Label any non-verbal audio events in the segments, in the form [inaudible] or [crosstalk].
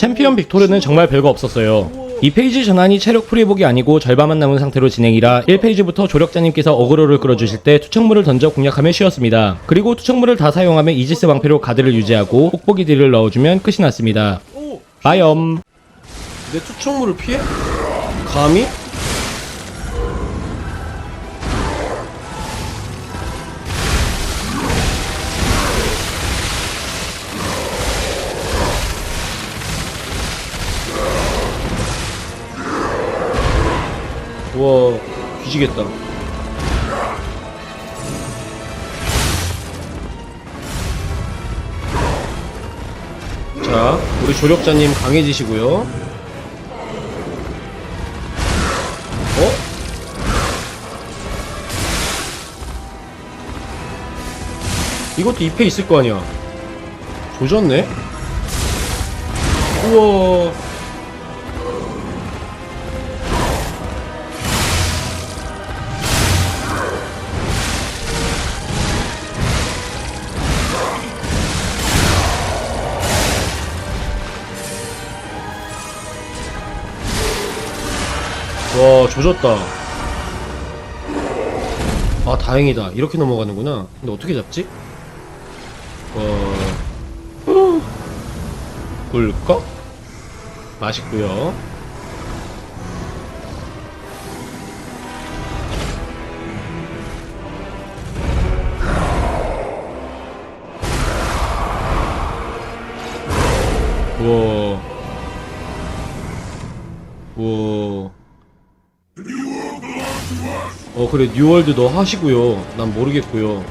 챔피언 빅토르는 정말 별거 없었어요. 이 페이지 전환이 체력 풀회복이 아니고 절반만 남은 상태로 진행이라 1페이지부터 조력자님께서 어그로를 끌어주실 때 투척물을 던져 공략하면 쉬웠습니다. 그리고 투척물을 다 사용하면 이지스 방패로 가드를 유지하고 뽁뽁이 딜을 넣어주면 끝이 났습니다. 오! 빠염 내 투척물을 피해? 감히? 와 뒤지겠다 자 우리 조력자님 강해지시고요 어? 이것도 2패 있을 거 아니야. 조졌네? 우와. 와, 조졌다. 아 다행이다. 이렇게 넘어가는구나. 근데 어떻게 잡지? 어... 꿀꺽? 맛있고요. 우와. 우와 어 그래 뉴월드 너 하시고요. 난 모르겠고요.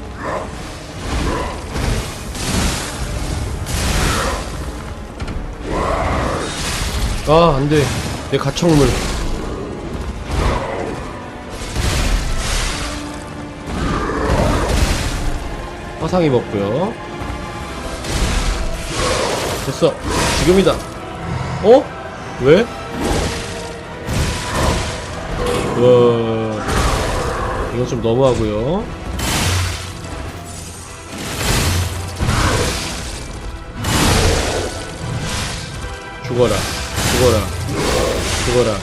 아 안돼. 내 가청물. 화상 입었고요. 됐어. 지금이다. 어? 왜? 와 이건 좀 너무하고요. 죽어라 죽어라 죽어라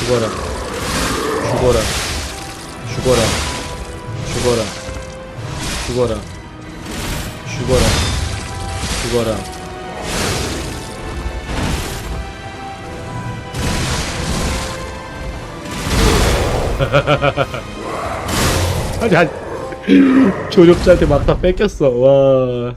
죽어라 죽어라 죽어라 죽어라 죽어라 죽어라 죽어라 [laughs] 아니 아니. [laughs] 조력자한테 막 다 뺏겼어. 와